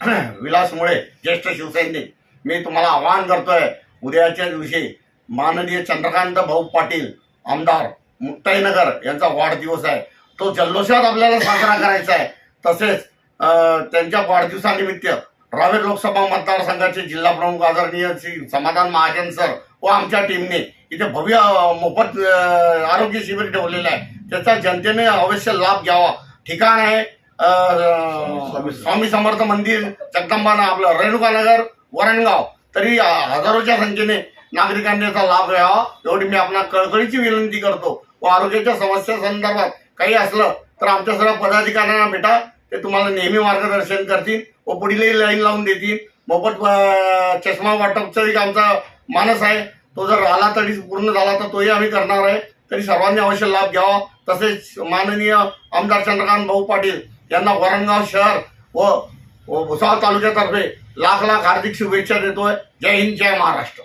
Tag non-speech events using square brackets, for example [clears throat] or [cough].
[clears throat] विलासमुळे ज्येष्ठ शिवसैनिक. मी तुम्हाला आवाहन करतोय उद्याच्या दिवशी माननीय चंद्रकांत भाऊ पाटील आमदार मुक्ताईनगर यांचा वाढदिवस आहे. तो जल्लोषात आपल्याला साजरा करायचा आहे. तसेच त्यांच्या वाढदिवसानिमित्त रावेर लोकसभा मतदारसंघाचे जिल्हा प्रमुख आदरणीय श्री समाधान महाजन सर व आमच्या टीमने इथे भव्य मोफत आरोग्य शिबिर ठेवलेलं आहे. त्याचा जनतेने अवश्य लाभ घ्यावा. ठिकाण आहे स्वामी समर्थ मंदिर जगदंबाना आपलं रेणुकानगर वरणगाव. तरी हजारोच्या संख्येने नागरिकांनी याचा लाभ घ्यावा. एवढी मी आपला कळकळीची विनंती करतो. व आरोग्याच्या समस्या संदर्भात काही असलं तर आमच्या सर्व पदाधिकाऱ्यांना भेटा. ते तुम्हाला नेहमी मार्गदर्शन करतील व पुढीलही लाईन लावून देतील. मोफत चष्मा वाटपचा एक आमचा मानस आहे. तो जर आला तरी पूर्ण झाला तर तोही आम्ही करणार आहे. तरी सर्वांनी अवश्य लाभ घ्यावा. तसेच माननीय आमदार चंद्रकांत भाऊ पाटील यांना वरणगाव शहर व भुसावळ तालुक्यातर्फे लाख लाख हार्दिक शुभेच्छा देतोय. जय हिंद जय महाराष्ट्र.